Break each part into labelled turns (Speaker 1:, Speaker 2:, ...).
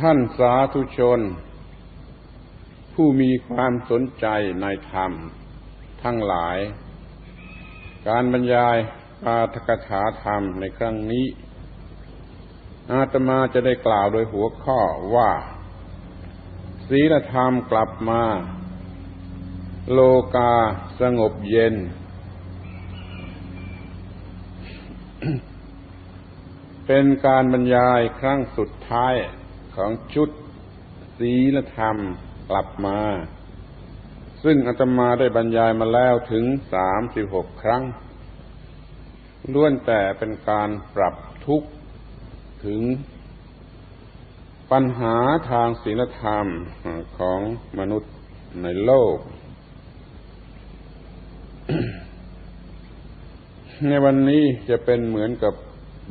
Speaker 1: ท่านสาธุชน ผู้มีความสนใจในธรรม ทั้งหลาย การบรรยายปาทกถาธรรมในครั้งนี้ อาตมาจะได้กล่าวโดยหัวข้อว่า ศีลธรรมกลับมา โลกาสงบเย็น เป็นการบรรยายครั้งสุดท้าย ของชุดศีลธรรมกลับมา ซึ่งอาตมาได้บรรยายมาแล้วถึงสามสิบหกครั้งล้วนแต่เป็นการปรับทุกข์ถึงปัญหาทางศีลธรรมของมนุษย์ในโลก ในวันนี้จะเป็นเหมือนกับ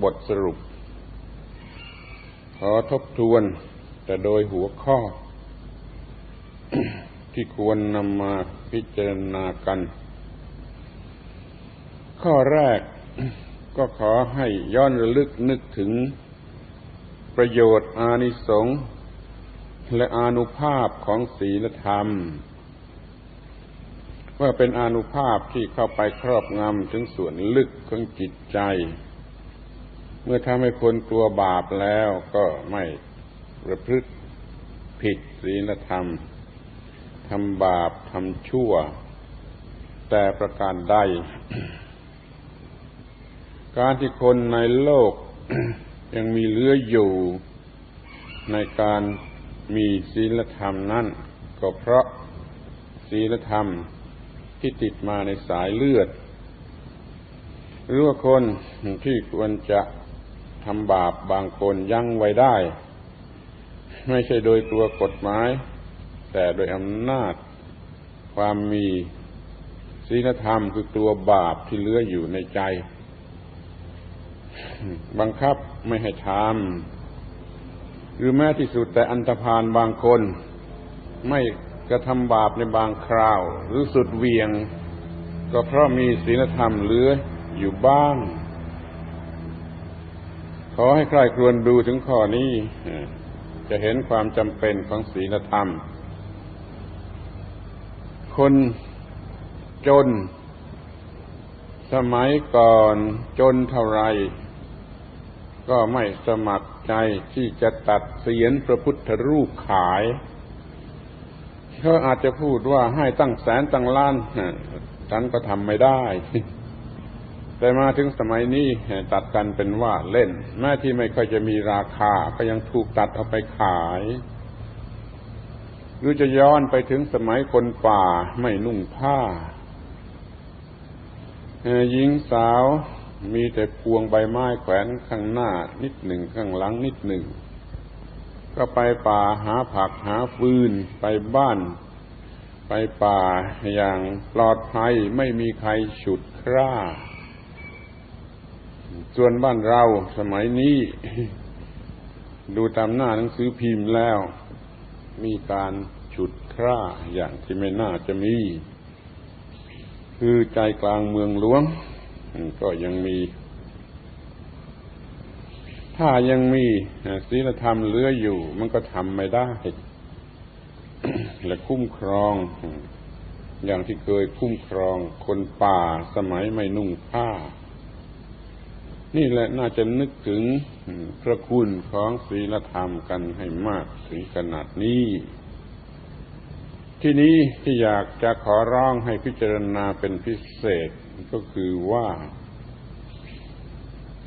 Speaker 1: บทสรุป ขอทบทวน แต่โดยหัวข้อ ที่ควรนำมาพิจารณากัน ข้อแรกก็ขอให้ย้อนระลึกนึกถึง ประโยชน์อานิสงส์และอนุภาพของศีลธรรม ว่าเป็นอนุภาพที่เข้าไปครอบงำถึงส่วนลึกของจิตใจ เมื่อทำให้คนกลัวบาปแล้วก็ไม่ประพฤติผิดศีลธรรมทำบาปทำชั่ว แต่ประการใด การที่คนในโลกยังมีเลืออยู่ในการมีศีลธรรมนั่นก็เพราะศีลธรรมที่ติดมาในสายเลือด หรือว่าคนที่ควรจะ ทำบาปบางคนยั้งไว้ได้ ไม่ใช่โดยตัวกฎหมาย แต่โดยอำนาจ ความมีศีลธรรมคือตัวบาปที่เลื้ออยู่ในใจ บังคับไม่ให้ทำหรือแม้ที่สุดแต่อันตรพานบางคน ไม่กระทำบาปในบางคราว หรือสุดเวียง ก็เพราะมีศีลธรรมเลื้ออยู่บ้าง ขอให้ใครครวญดูถึงข้อนี้จะเห็นความจำเป็นของศีลธรรม คนจน สมัยก่อนจนเท่าไร ก็ไม่สมัครใจที่จะตัดเสียนพระพุทธรูปขายเขาอาจจะพูดว่าให้ตั้งแสนตั้งล้านฉันก็ทำไม่ได้ แต่มาถึงสมัยนี้ตัดกันเป็นว่าเล่น แม้ที่ไม่ค่อยจะมีราคา ก็ยังถูกตัดเอาไปขายหรือจะย้อนไปถึงสมัยคนป่าไม่นุ่งผ้าหญิงสาวมีแต่พวงใบไม้แขวนข้างหน้า นิดหนึ่งข้างหลังนิดหนึ่ง ก็ไปป่าหาผักหาฟืนไปบ้าน ไปป่าอย่างปลอดภัยไม่มีใครฉุดคร่า ส่วนบ้านเราสมัยนี้ ดูตามหน้าหนังสือพิมพ์แล้ว มีการฉุดคร่าอย่างที่ไม่น่าจะมี คือใจกลางเมืองหลวง ก็ยังมี ถ้ายังมีศีลธรรมเหลืออยู่ มันก็ทำไม่ได้ และคุ้มครอง อย่างที่เคยคุ้มครองคนป่าสมัยไม่นุ่งผ้า นี่แหละน่าจะนึกถึงพระคุณของศีลธรรมกันให้มากถึงขนาดนี้ ที่นี้ที่อยากจะขอร้องให้พิจารณาเป็นพิเศษก็คือว่า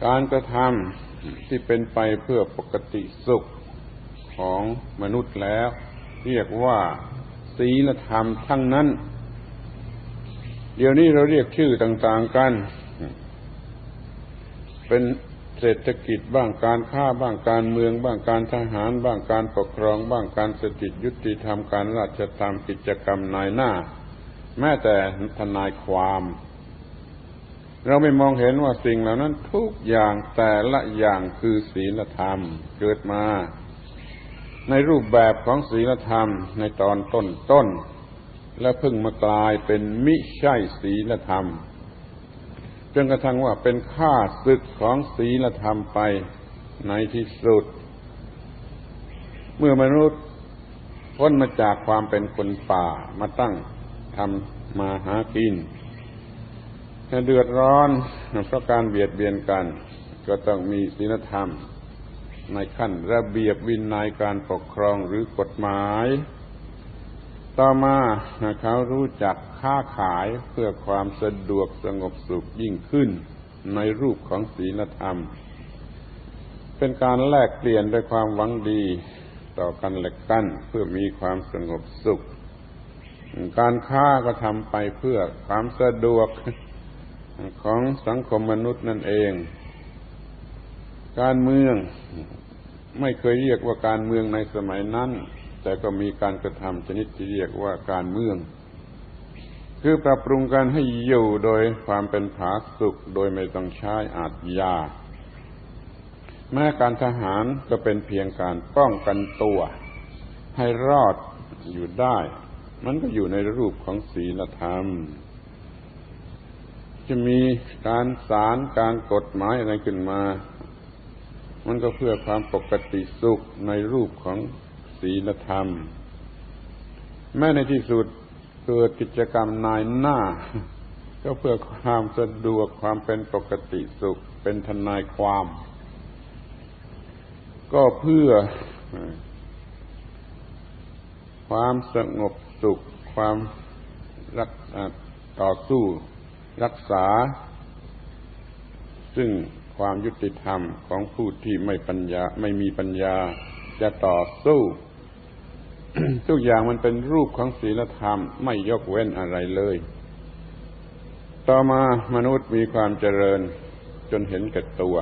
Speaker 1: การกระทำที่เป็นไปเพื่อปกติสุขของมนุษย์แล้ว เรียกว่าศีลธรรมทั้งนั้น เดี๋ยวนี้เราเรียกชื่อต่าง ๆ กัน เป็นเศรษฐกิจบ้างการค้าบ้างการเมือง บ้างการทหาร บ้างการปกครอง บ้างการสถิตยุติธรรมการราชธรรมกิจกรรมนายหน้า แม้แต่ทนายความ เราไม่มองเห็นว่าสิ่งเหล่านั้นทุกอย่างแต่ละอย่างคือศีลธรรมเกิดมา ในรูปแบบของศีลธรรมในตอนต้นต้นและเพิ่งมากลายเป็นมิใช่ศีลธรรม จนกระทั่งว่าเป็นค่าศึกของศีลธรรมไปในที่สุด เมื่อมนุษย์พ้นมาจากความเป็นคนป่ามาตั้งทำมาหากินเดือดร้อนเพราะการเบียดเบียนกัน ก็ต้องมีศีลธรรม ในขั้นระเบียบวินัยการปกครองหรือกฎหมาย ต่อมาเขารู้จักค้าขายเพื่อความสะดวกสงบสุขยิ่งขึ้นในรูปของศีลธรรม เป็นการแลกเปลี่ยนด้วยความหวังดีต่อกันและกันเพื่อมีความสงบสุข การค้าก็ทำไปเพื่อความสะดวกของสังคมมนุษย์นั่นเอง การเมืองไม่เคยเรียกว่าการเมืองในสมัยนั้น แต่ก็มีการกระทำชนิดที่เรียกว่าการเมือง คือปรับปรุงกันให้อยู่โดยความเป็นผาสุกโดยไม่ต้องใช้อาจยา แม้การทหารก็เป็นเพียงการป้องกันตัว ให้รอดอยู่ได้ มันก็อยู่ในรูปของศีลธรรมจะมีการสารการกฎหมายอะไรขึ้นมา มันก็เพื่อความปกติสุขในรูปของ ศีลธรรม แม้ในที่สุดเกิดกิจกรรมนายหน้า ก็เพื่อความสะดวกความเป็นปกติสุขเป็นทนายความ ก็เพื่อความสงบสุข ความรักต่อสู้ รักษา ซึ่งความยุติธรรมของผู้ที่ไม่ปัญญาไม่มีปัญญาจะต่อสู้ ทุกอย่างมันเป็นรูปของศีลธรรมไม่ยกเว้นอะไรเลย ต่อมามนุษย์มีความเจริญจนเห็นแก่ตัว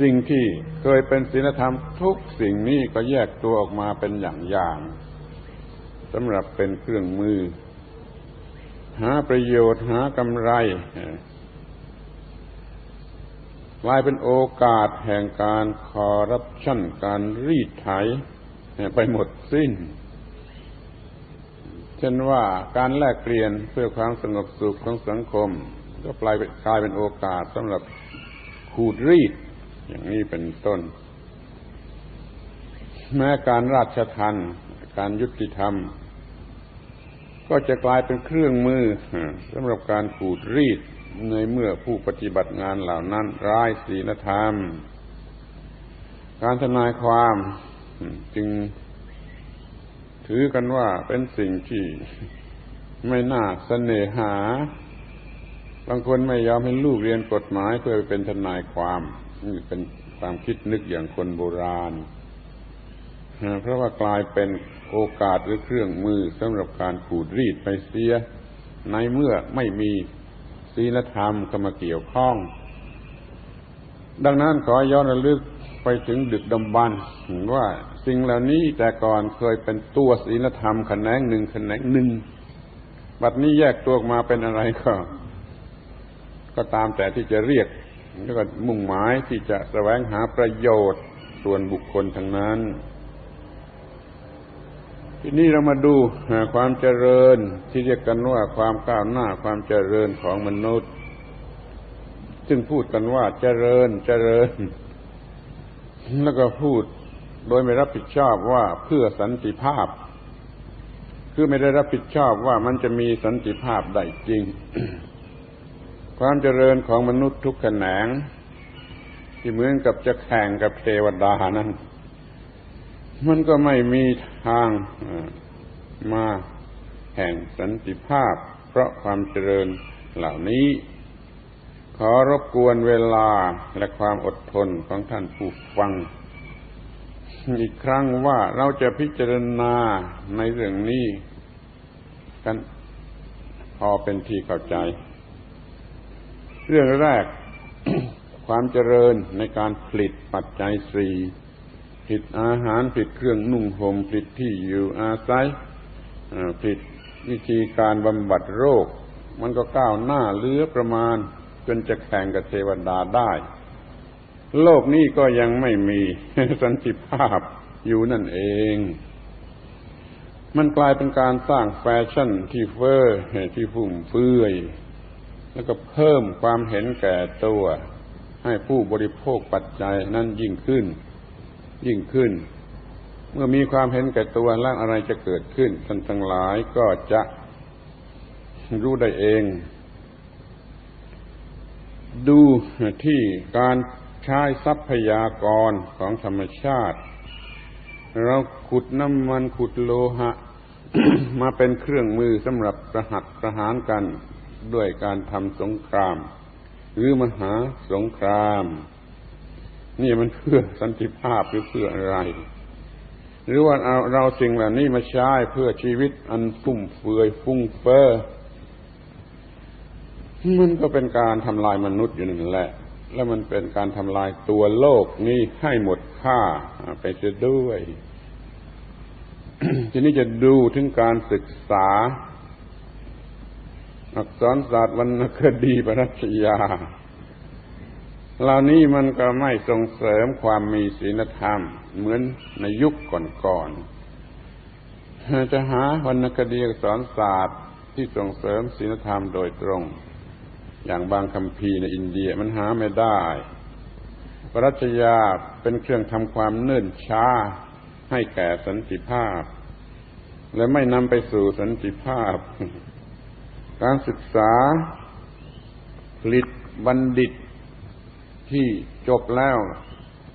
Speaker 1: สิ่งที่เคยเป็นศีลธรรมทุกสิ่งนี้ก็แยกตัวออกมาเป็นอย่างๆสำหรับเป็นเครื่องมือ หาประโยชน์หากำไรกลายเป็นโอกาสแห่งการคอรับชั่นการรีดไถ ไปหมดสิ้น เช่นว่าการแลกเปลี่ยนเพื่อความสงบสุขของสังคม ก็กลายเป็นกลายเป็นโอกาสสำหรับขูดรีด อย่างนี้เป็นต้น แม้การราชทันการยุติธรรม ก็จะกลายเป็นเครื่องมือสำหรับการขูดรีดในเมื่อผู้ปฏิบัติงานเหล่านั้นร้ายศีลธรรม การทนายความ จึงถือกันว่าเป็นสิ่งที่ไม่น่าเสน่หา บางคนไม่ยอมให้ลูกเรียนกฎหมายเพื่อไปเป็นทนายความนี่เป็นความคิดนึกอย่างคนโบราณ เพราะว่ากลายเป็นโอกาสหรือเครื่องมือสำหรับการขูดรีดไปเสีย ในเมื่อไม่มีศีลธรรมเข้ามาเกี่ยวข้อง ดังนั้นขอย้อนระลึก ไปถึงดึกดำบรรว่าสิ่งเหล่านี้แต่ก่อนเคยเป็นตัวศีลธรรมแขนงหนึ่งแขนงหนึ่งบัดนี้แยกตัวออกมาเป็นอะไรก็ ก็ตามแต่ที่จะเรียกแล้วก็มุ่งหมายที่จะแสวงหาประโยชน์ส่วนบุคคลทั้งนั้น ทีนี้เรามาดูความเจริญที่เรียกกันว่าความก้าวหน้าความเจริญของมนุษย์ ซึ่งพูดกันว่าเจริญเจริญ แล้วก็พูดโดยไม่รับผิดชอบว่าเพื่อสันติภาพ คือไม่ได้รับผิดชอบว่ามันจะมีสันติภาพได้จริง ความเจริญของมนุษย์ทุกแขนง ที่เหมือนกับจะแข่งกับเทวดานั้น มันก็ไม่มีทางมาแห่งสันติภาพ เพราะความเจริญเหล่านี้ ขอรบกวนเวลาและความอดทนของท่านผู้ฟัง อีกครั้งว่าเราจะพิจารณาในเรื่องนี้ กันพอเป็นที่เข้าใจ เรื่องแรก ความเจริญในการผลิตปัจจัยสี่ผิดอาหารผิดเครื่องนุ่งห่มผิดที่อยู่อาศัยผิดวิธีการบำบัดโรค มันก็ก้าวหน้าเลื้อประมาณ จนจะแข่งกับเทวดาได้ โลกนี้ก็ยังไม่มีสันติภาพอยู่นั่นเอง มันกลายเป็นการสร้างแฟชั่นที่เฟอ้อที่ฟุ่มเฟือย แล้วก็เพิ่มความเห็นแก่ตัว ให้ผู้บริโภคปัจจัยนั้นยิ่งขึ้น ยิ่งขึ้น เมื่อมีความเห็นแก่ตัวแล้วอะไรจะเกิดขึ้นท่านทั้งหลายก็จะรู้ได้เอง ดูที่การใช้ทรัพยากรของธรรมชาติ เราขุดน้ำมันขุดโลหะ มาเป็นเครื่องมือสำหรับประหัตประหารกันด้วยการทำสงคราม หรือมหาสงคราม นี่มันเพื่อสันติภาพหรือเพื่ออะไร หรือว่าเอาเราสิ่งเหล่านี้มาใช้เพื่อชีวิตอันฟุ่มเฟือยฟุ้งเฟ้อ มันก็เป็นการทำลายมนุษย์อยู่นั่นแหละ แล้วมันเป็นการทำลายตัวโลกนี้ให้หมดค่าไปเสียด้วย ทีนี้จะดูถึงการศึกษา อักษรศาสตร์วรรณคดีปรัชญาเหล่านี้มันก็ไม่ส่งเสริมความมีศีลธรรม เหมือนในยุคก่อนๆจะหาวรรณคดีอักษรศาสตร์ที่ส่งเสริมศีลธรรมโดยตรง อย่างบางคำพีในอินเดียมันหาไม่ได้ปรัชญาเป็นเครื่องทำความเนิ่นช้าให้แก่สันติภาพ และไม่นำไปสู่สันติภาพ การศึกษาผลิตบัณฑิตที่จบแล้ว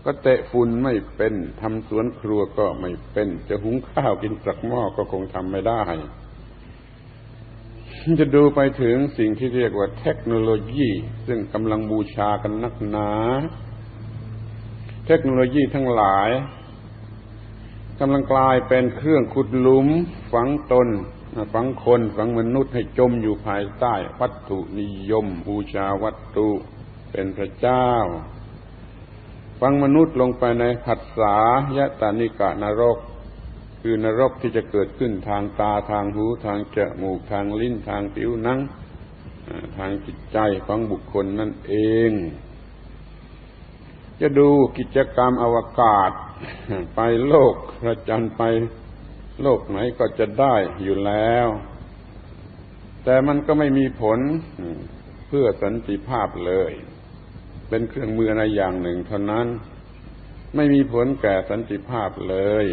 Speaker 1: ก็เตะฝุ่นไม่เป็นทำสวนครัวก็ไม่เป็น จะหุงข้าวกินสักหม้อก็คงทำไม่ได้ จะดูไปถึงสิ่งที่เรียกว่าเทคโนโลยี ซึ่งกำลังบูชากันนักหนา เทคโนโลยีทั้งหลายกำลังกลายเป็นเครื่องขุดหลุม ฝังตน ฝังคน ฝังมนุษย์ให้จมอยู่ภายใต้ วัตถุนิยม บูชาวัตถุเป็นพระเจ้า ฝังมนุษย์ลงไปในผัสสายะตานิกะนรก คือนรกที่จะเกิดขึ้นทางตาทางหูทางจมูกทางลิ้นทางผิวหนังทางจิตใจของบุคคลนั่นเอง จะดูกิจกรรมอวกาศ ไปโลกพระจันทร์ไปโลกไหนก็จะได้อยู่แล้ว แต่มันก็ไม่มีผลเพื่อสันติภาพเลย เป็นเครื่องมืออะไรอย่างหนึ่งเท่านั้น ไม่มีผลแก่สันติภาพเลย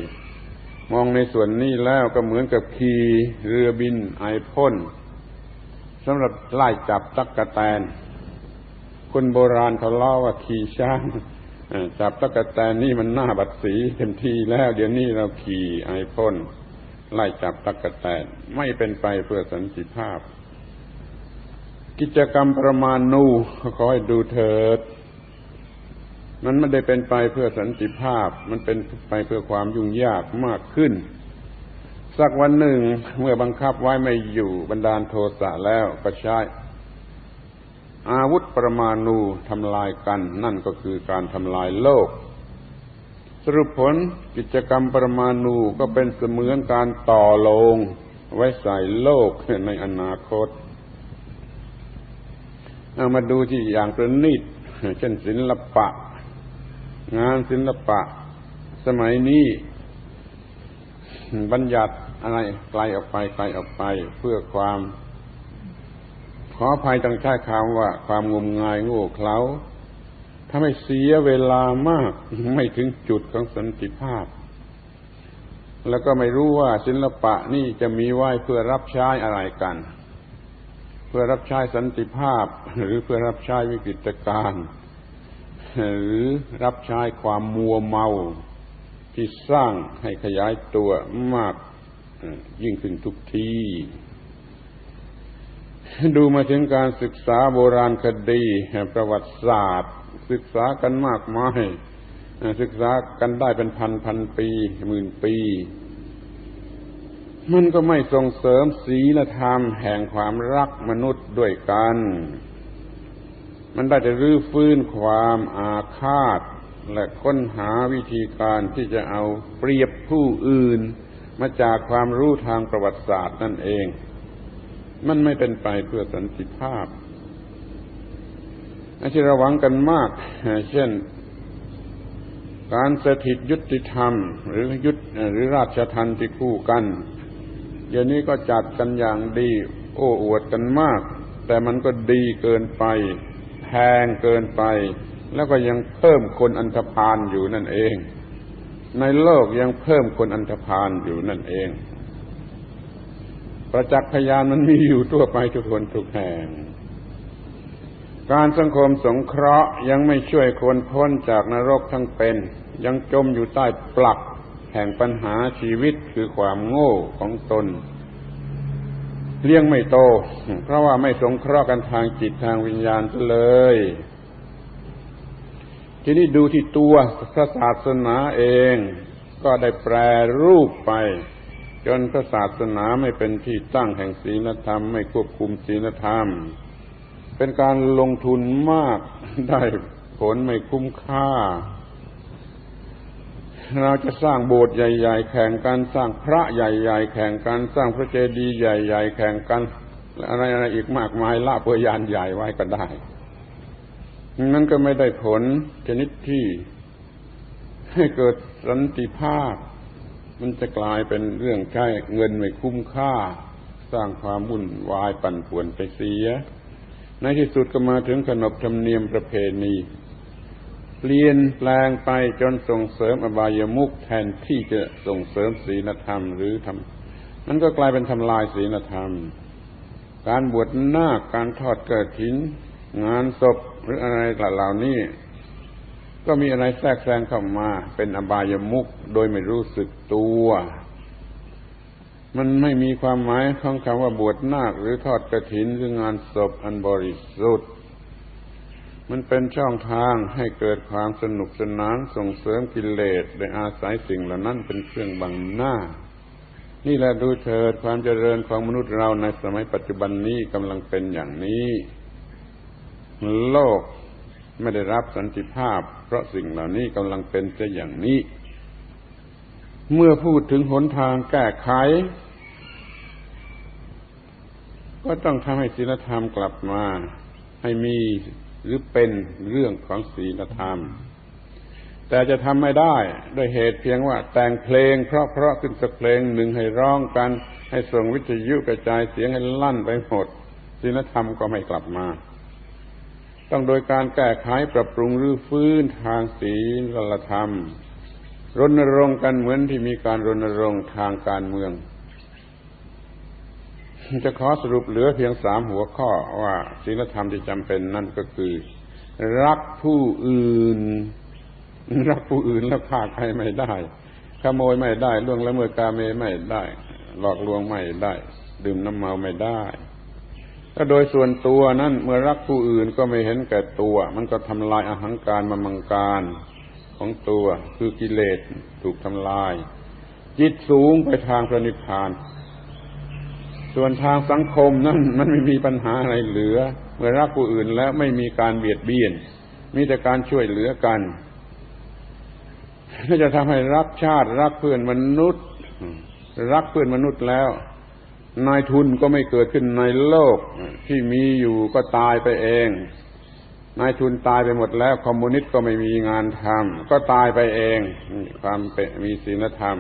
Speaker 1: มองในส่วนนี้แล้วก็เหมือนกับขี่เรือบินไอพ่นสำหรับไล่จับตักกะแตน คนโบราณเขาเล่าว่าขี่ช้างจับตะกกะแตนนี่มันหน้าบัดสีเต็มทีแล้ว เดี๋ยวนี้เราขี่ไอพ่นไล่จับตะกะแตนไม่เป็นไปเพื่อสันติภาพ กิจกรรมประมาณนูขอให้ดูเถิด มันไม่ได้เป็นไปเพื่อสันติภาพ มันเป็นไปเพื่อความยุ่งยากมากขึ้น สักวันหนึ่งเมื่อบังคับไว้ไม่อยู่บรรดาลโทสะแล้วก็ใช้อาวุธประมาณูทำลายกัน นั่นก็คือการทำลายโลก สรุปผลกิจกรรมประมาณูก็เป็นเสมือนการต่อลง ไว้ใส่โลกในอนาคตเอามาดูที่อย่างประณีตเช่นศิลปะ งานศิลปะ สมัยนี้ บัญญัติอะไรไกลออกไปไกลออกไป เพื่อความ ขออภัยต้องใช้คำว่า ความงมงายโง่เขลาถ้าไม่เสียเวลามาก ไม่ถึงจุดของสันติภาพ แล้วก็ไม่รู้ว่าศิลปะนี่จะมีไว้เพื่อรับใช้อะไรกัน เพื่อรับใช้สันติภาพ หรือเพื่อรับใช้วิกฤตการณ์ หรือรับใช้ความมัวเมาที่สร้างให้ขยายตัวมากยิ่งขึ้นทุกที ดูมาถึงการศึกษาโบราณคดีประวัติศาสตร์ ศึกษากันมากมายศึกษากันได้เป็นพันพันปีหมื่นปี มันก็ไม่ส่งเสริมศีลธรรมแห่งความรักมนุษย์ด้วยกัน มันได้จะรื้อฟื้นความอาฆาต และค้นหาวิธีการที่จะเอาเปรียบผู้อื่น มาจากความรู้ทางประวัติศาสตร์นั่นเอง มันไม่เป็นไปเพื่อสันติภาพอาที่ระวังกันมาก เช่น การสถิตยุติธรรม หรือยุดหรือราชทันที่คู่กัน เดี๋ยวนี้ก็จัดกันอย่างดี โอ้อวดกันมาก แต่มันก็ดีเกินไป พงเกินไป แล้วก็ยังเพิ่มคนอันธพาลอยู่นั่นเอง ในโลกยังเพิ่มคนอันธพาลอยู่นั่นเอง ประจักษ์พยานมันมีอยู่ทั่วไปทุกคนทุกแห่ง การสังคมสงเคราะห์ยังไม่ช่วยคนพ้นจากนรกทั้งเป็น ยังจมอยู่ใต้ปลักแห่งปัญหาชีวิตคือความโง่ของตน เลี้ยงไม่โต เพราะว่าไม่สงเคราะห์กันทางจิตทางวิญญาณเลย ทีนี้ดูที่ตัวพระศาสนาเอง ก็ได้แปรรูปไป จนพระศาสนาไม่เป็นที่ตั้งแห่งศีลธรรม ไม่ควบคุมศีลธรรม เป็นการลงทุนมากได้ผลไม่คุ้มค่า เราจะสร้างโบสถ์ใหญ่ ๆ แข่งกันสร้างพระใหญ่ ๆ แข่งกันสร้างพระเจดีย์ใหญ่ ๆ แข่งกันอะไรอะไรอีกมากมายละเพยานใหญ่ไว้ก็ได้นั่นก็ไม่ได้ผลชนิดที่ให้เกิดสันติภาพ มันจะกลายเป็นเรื่องใช้เงินไม่คุ้มค่า สร้างความวุ่นวายปั่นป่วนไปเสีย ในที่สุดก็มาถึงขนบธรรมเนียมประเพณี เปลี่ยนแปลงไปจนส่งเสริมอบายมุขแทนที่จะส่งเสริมศีลธรรมหรือทำมันก็กลายเป็นทำลายศีลธรรม การบวชหน้าการทอดกระถิน งานศพหรืออะไรเหล่านี้ ก็มีอะไรแทรกแซงเข้ามา เป็นอบายมุขโดยไม่รู้สึกตัว มันไม่มีความหมายของคำว่าบวชนาคหรือทอดกระถินหรืองานศพอันบริสุทธิ์ มันเป็นช่องทางให้เกิดความสนุกสนานส่งเสริมกิเลสโดยอาศัยสิ่งเหล่านั้นเป็นเครื่องบังหน้า นี่แหละดูเถิดความเจริญของมนุษย์เราในสมัยปัจจุบันนี้กำลังเป็นอย่างนี้ โลกไม่ได้รับสันติภาพ เพราะสิ่งเหล่านี้กำลังเป็นจะอย่างนี้ เมื่อพูดถึงหนทางแก้ไข ก็ต้องทำให้ศีลธรรมกลับมา ให้มี หรือเป็นเรื่องของศีลธรรม แต่จะทำไม่ได้ด้วยเหตุเพียงว่าแต่งเพลง เพราะเพราะขึ้นสักเพลงหนึ่งให้ร้องกัน ให้ส่งวิทยุกระจายเสียงให้ลั่นไปหมดศีลธรรมก็ไม่กลับมา ต้องโดยการแก้ไขปรับปรุงหรือฟื้นทางศีลธรรมรณรงค์กันเหมือนที่มีการรณรงค์ทางการเมือง จะขอสรุปเหลือเพียงสามหัวข้อว่าศีลธรรมที่จำเป็นนั่นก็คือ รักผู้อื่น รักผู้อื่นแล้วฆ่าใครไม่ได้ ขโมยไม่ได้ล่วงละเมิดกาเมไม่ได้ หลอกลวงไม่ได้ ดื่มน้ำเมาไม่ได้ถ้าโดยส่วนตัวนั้นเมื่อรักผู้อื่นก็ไม่เห็นแก่ตัว มันก็ทำลายอาหังการมามังการของตัวคือกิเลสถูกทำลาย จิตสูงไปทางพระนิพพาน ส่วนทางสังคมนั่นมันไม่มีปัญหาอะไรเหลือ เมื่อรักผู้อื่นแล้วไม่มีการเบียดเบียน มีแต่การช่วยเหลือกันถ้าจะทำให้รักชาติ รักเพื่อนมนุษย์ รักเพื่อนมนุษย์แล้ว นายทุนก็ไม่เกิดขึ้นในโลกที่มีอยู่ก็ตายไปเอง นายทุนตายไปหมดแล้ว คอมมิวนิสต์ก็ไม่มีงานทำก็ตายไปเองความมีศีลธรรม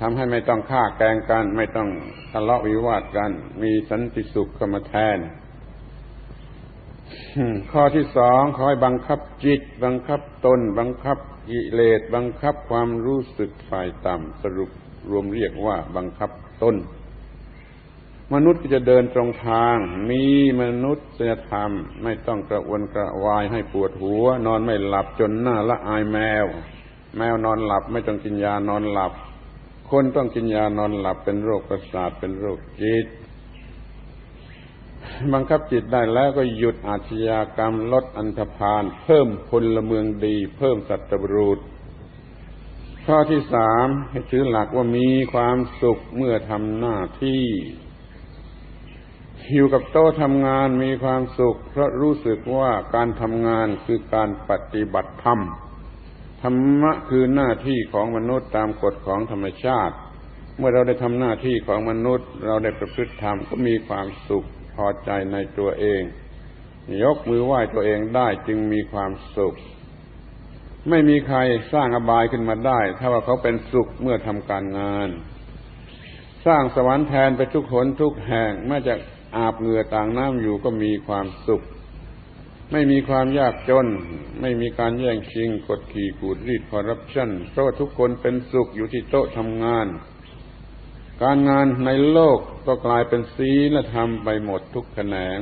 Speaker 1: ทำให้ไม่ต้องฆ่าแกงกัน ไม่ต้องทะเลาะวิวาทกัน มีสันติสุขเข้ามาแทน ข้อที่สองขอให้บังคับจิต บังคับตน บังคับกิเลสบังคับความรู้สึกฝ่ายต่ำสรุปรวมเรียกว่าบังคับตนมนุษย์จะเดินตรงทาง มีมนุษยธรรม ไม่ต้องกระวนกระวายให้ปวดหัว นอนไม่หลับจนหน้าละอายแมว แมวนอนหลับไม่ต้องกินยานอนหลับ คนต้องกินยานอนหลับเป็นโรคประสาทเป็นโรคจิต บังคับจิตได้แล้วก็หยุดอาชญากรรมลดอันธพาลเพิ่มพลเมืองดี เพิ่มสัตบรุษข้อที่สามให้ถือหลักว่ามีความสุขเมื่อทำหน้าที่อยู่กับโต๊ะทำงานมีความสุข เพราะรู้สึกว่าการทำงานคือการปฏิบัติธรรม ธรรมะคือหน้าที่ของมนุษย์ตามกฎของธรรมชาติ เมื่อเราได้ทำหน้าที่ของมนุษย์ เราได้ประพฤติธรรมก็มีความสุขพอใจในตัวเอง ยกมือไหว้ตัวเองได้จึงมีความสุข ไม่มีใครสร้างอบายขึ้นมาได้ ถ้าว่าเขาเป็นสุขเมื่อทำการงาน สร้างสวรรค์แทนไปทุกหนทุกแห่งแม้จะอาบเหงื่อต่างน้ำอยู่ก็มีความสุข ไม่มีความยากจน ไม่มีการแย่งชิงกดขี่ขูดรีดคอร์รัปชันเพราะทุกคนเป็นสุขอยู่ที่โต๊ะทำงาน การงานในโลกก็กลายเป็นศีลธรรมไปหมดทุกแขนง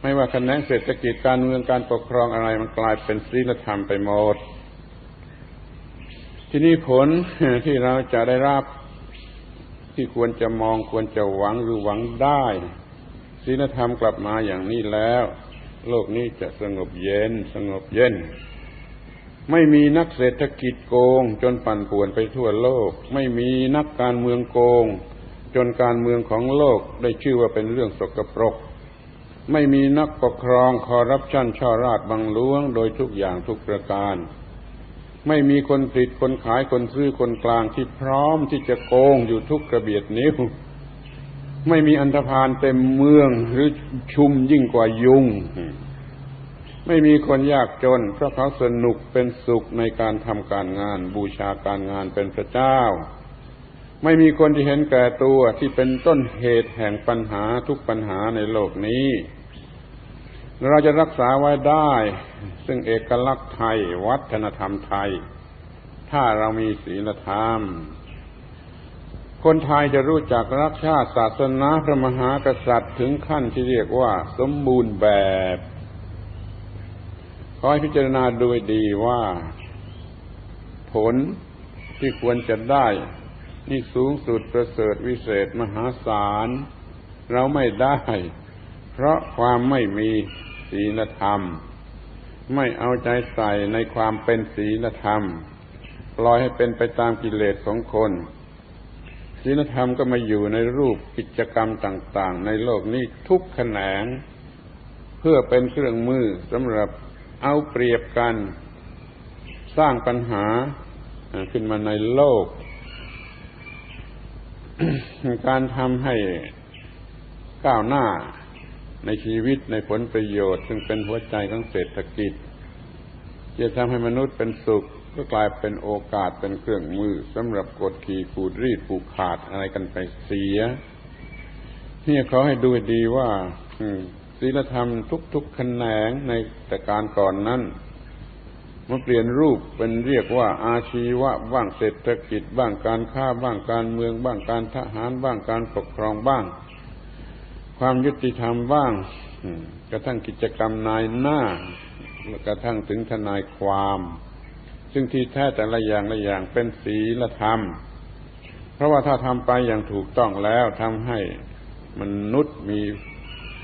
Speaker 1: ไม่ว่าแขนงเศรษฐกิจการเมืองการปกครองอะไรมันกลายเป็นศีลธรรมไปหมด ที่นี่ผลที่เราจะได้รับที่ควรจะมองควรจะหวังหรือหวังได้ศีลธรรมกลับมาอย่างนี้แล้ว โลกนี้จะสงบเย็นสงบเย็น ไม่มีนักเศรษฐกิจโกง จนปั่นป่วนไปทั่วโลก ไม่มีนักการเมืองโกง จนการเมืองของโลกได้ชื่อว่าเป็นเรื่องสกปรก ไม่มีนักปกครองคอรัปชันช่อราดบังล้วง โดยทุกอย่างทุกประการ ไม่มีคนผลิตคนขายคนซื้อคนกลางที่พร้อมที่จะโกงอยู่ทุกกระเบียดนิ้ว ไม่มีอันธพาลเต็มเมืองหรือชุมยิ่งกว่ายุง ไม่มีคนยากจน เพราะเขาสนุกเป็นสุขในการทำการงาน บูชาการงานเป็นพระเจ้า ไม่มีคนที่เห็นแก่ตัวที่เป็นต้นเหตุแห่งปัญหาทุกปัญหาในโลกนี้ เราจะรักษาไว้ได้ ซึ่งเอกลักษณ์ไทย วัฒนธรรมไทย ถ้าเรามีศีลธรรม คนไทยจะรู้จักรักชาติศาสนาพระมหากษัตริย์ถึงขั้นที่เรียกว่าสมบูรณ์แบบขอให้พิจารณาดูดีว่า ผลที่ควรจะได้ นี่สูงสุดประเสริฐวิเศษมหาศาล เราไม่ได้ เพราะความไม่มีศีลธรรม ไม่เอาใจใส่ในความเป็นศีลธรรม ปล่อยให้เป็นไปตามกิเลสของคน ศีลธรรมก็มาอยู่ในรูปกิจกรรมต่าง ๆ ในโลกนี้ทุกแขนง เพื่อเป็นเครื่องมือสำหรับเอาเปรียบกัน สร้างปัญหาขึ้นมาในโลก การทำให้ก้าวหน้าในชีวิตในผลประโยชน์ ซึ่งเป็นหัวใจของเศรษฐกิจ จะทำให้มนุษย์เป็นสุข ก็กลายเป็นโอกาสเป็นเครื่องมือสำหรับกดขี่ขูดรีดผูกขาดอะไรกันไปเสียนี่เขาให้ดูดีว่าศีลธรรมทุกๆแขนงในแต่การก่อนนั้นมาเปลี่ยนรูปเป็นเรียกว่าอาชีวะบ้างเศรษฐกิจบ้างการค้าบ้างการเมืองบ้างการทหารบ้างการปกครองบ้าง ความยุติธรรมบ้างกระทั่งกิจกรรมนายหน้ากระทั่งถึงทนายความ ซึ่งที่แท้แต่ละอย่างละอย่างเป็นศีลธรรม เพราะว่าถ้าทำไปอย่างถูกต้องแล้วทำให้มนุษย์มี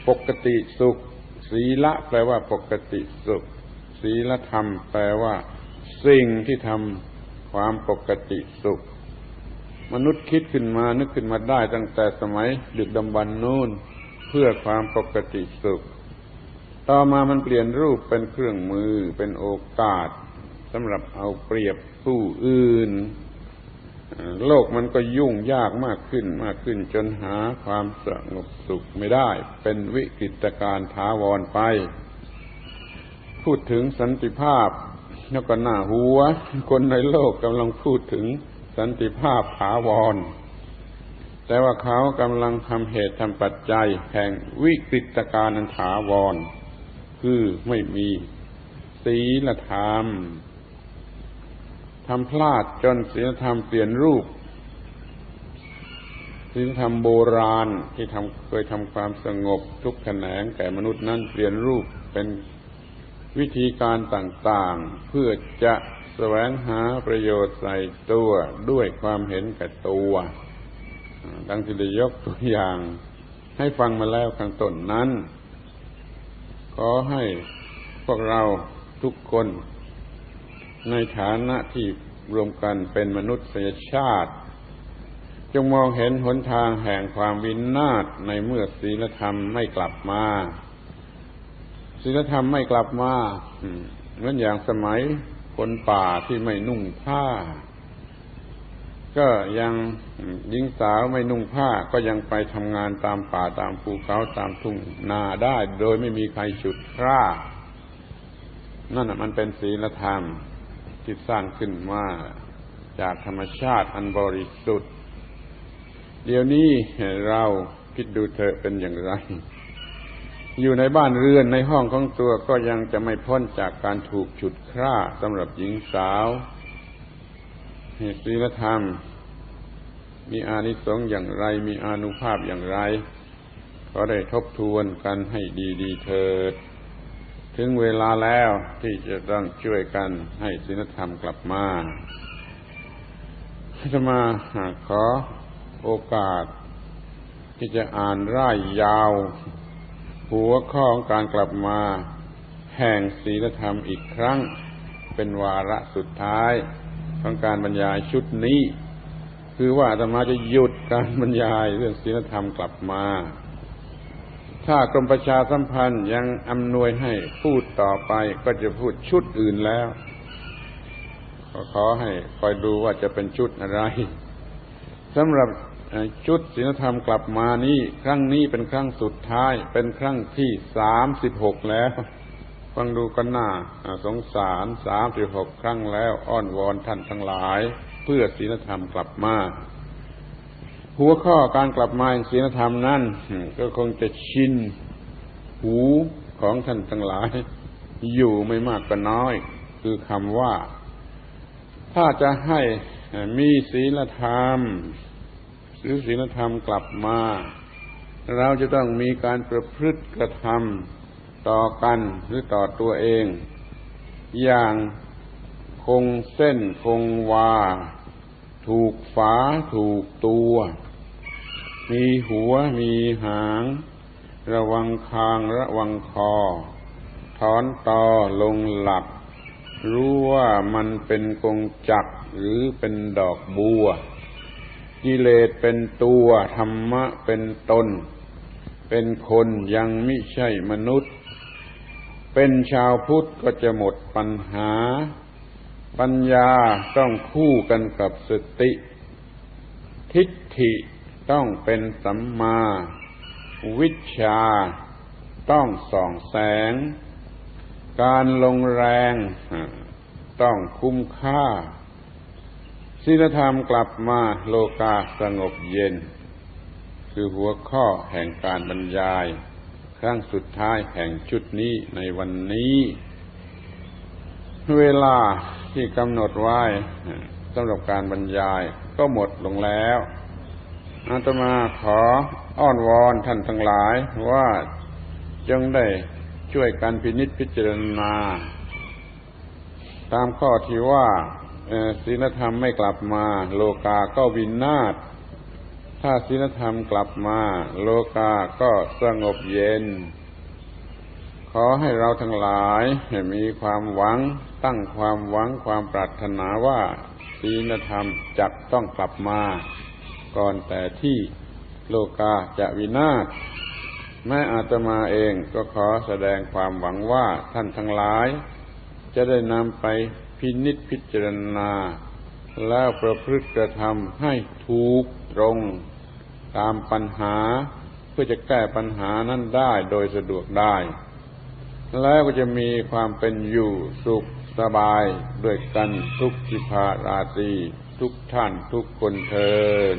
Speaker 1: ปกติสุข ศีละแปลว่าปกติสุข ศีลธรรม แปลว่า สิ่งที่ทำความปกติสุข มนุษย์คิดขึ้นมานึกขึ้นมาได้ตั้งแต่สมัยดึกดำบรรนู่นเพื่อความปกติสุข ต่อมามันเปลี่ยนรูปเป็นเครื่องมือเป็นโอกาส สำหรับเอาเปรียบผู้อื่น โลกมันก็ยุ่งยากมากขึ้นมากขึ้นจนหาความสงบสุขไม่ได้ เป็นวิกฤตการถาวรไป พูดถึงสันติภาพแล้วก็หน้าหัว คนในโลกกำลังพูดถึงสันติภาพถาวร แต่ว่าเขากำลังทำเหตุทำปัจจัยแห่งวิกฤตการณ์ถาวร คือไม่มีศีลธรรม ทำพลาดจนศีลธรรมเปลี่ยนรูปศีลธรรมโบราณที่ทำเคยทำความสงบทุกแขนงแก่มนุษย์นั้นเปลี่ยนรูปเป็นวิธีการต่างๆ เพื่อจะแสวงหาประโยชน์ใส่ตัวด้วยความเห็นแก่ตัวดังที่ได้ยกตัวอย่าง ให้ฟังมาแล้วข้างต้นนั้น ขอให้พวกเราทุกคน ในฐานะที่รวมกันเป็นมนุษยชาติ จงมองเห็นหนทางแห่งความวินาศในเมื่อศีลธรรมไม่กลับมาศีลธรรมไม่กลับมาเหมือนอย่างสมัยคนป่าที่ไม่นุ่งผ้า ก็ยังหญิงสาวไม่นุ่งผ้าก็ยังไปทำงานตามป่าตามภูเขาตามทุ่งนาได้ โดยไม่มีใครฉุดฆ่านั่นมันเป็นศีลธรรม ที่สร้างขึ้นมาจากธรรมชาติอันบริสุทธิ์ เดี๋ยวนี้เราคิดดูเธอเป็นอย่างไร อยู่ในบ้านเรือนในห้องของตัวก็ยังจะไม่พ้นจากการถูกฉุดคร่าสำหรับหญิงสาวเหตุศีลธรรม มีอานิสงส์อย่างไร มีอานุภาพอย่างไร ก็ได้ทบทวนกันให้ดี ๆ เถิด ถึงเวลาแล้วที่จะต้องช่วยกันให้ศีลธรรมกลับมาจะมาขอโอกาส ที่จะอ่านร่ายยาว หัวข้อของการกลับมา แห่งศีลธรรมอีกครั้ง เป็นวาระสุดท้าย ของการบรรยายชุดนี้ คือว่าอาตมาจะหยุดการบรรยายเรื่องศีลธรรมกลับมา ถ้ากรมประชาสัมพันธ์ยังอำนวยให้พูดต่อไปก็จะพูดชุดอื่นแล้วขอขอให้คอยดูว่าจะเป็นชุดอะไรสำหรับชุดศีลธรรมกลับมานี้ครั้งนี้เป็นครั้งสุดท้าย เป็นครั้งที่สามสิบหกแล้วฟังดูกันหน้าสงสารสามสิบหกครั้งแล้วอ้อนวอนท่านทั้งหลาย เพื่อศีลธรรมกลับมา หัวข้อการกลับมาแห่งศีลธรรมนั้นก็คงจะชินหูของท่านทั้งหลาย อยู่ไม่มากก็น้อย คือคำว่า ถ้าจะให้มีศีลธรรม หรือศีลธรรมกลับมา เราจะต้องมีการประพฤติกระทำต่อกันหรือต่อตัวเอง อย่างคงเส้นคงวา ถูกฝาถูกตัว มีหัวมีหาง ระวังคางระวังคอ ถอนตอลงหลับ รู้ว่ามันเป็นกงจักหรือเป็นดอกบัว กิเลสเป็นตัวธรรมะเป็นตน เป็นคนยังไม่ใช่มนุษย์ เป็นชาวพุทธก็จะหมดปัญหา ปัญญาต้องคู่กันกับสติ ทิฏฐิ ต้องเป็นสัมมา วิชา ต้องส่องแสง การลงแรง ต้องคุ้มค่าศีลธรรมกลับมาโลกาสงบเย็น คือหัวข้อแห่งการบรรยาย ครั้งสุดท้ายแห่งชุดนี้ในวันนี้ เวลาที่กำหนดไว้สำหรับการบรรยายก็หมดลงแล้ว อาตมาขออ้อนวอนท่านทั้งหลายว่าจงได้ช่วยกันพินิจพิจารณา ตามข้อที่ว่าศีลธรรมไม่กลับมา โลกาก็วินาศถ้าศีลธรรมกลับมา โลกาก็สงบเย็น ขอให้เราทั้งหลายมีความหวังตั้งความหวังความปรารถนาว่าศีลธรรมจะต้องกลับมา ก่อนแต่ที่โลกาจะวินาศแม้อาตมาเองก็ขอแสดงความหวังว่าท่านทั้งหลาย จะได้นำไปพินิจพิจารณา แล้วประพฤติกระทำให้ถูกตรงตามปัญหา เพื่อจะแก้ปัญหานั้นได้โดยสะดวกได้ แล้วก็จะมีความเป็นอยู่สุขสบายด้วยกันทุกสิภาราตรี ทุกท่านทุกคนเทิน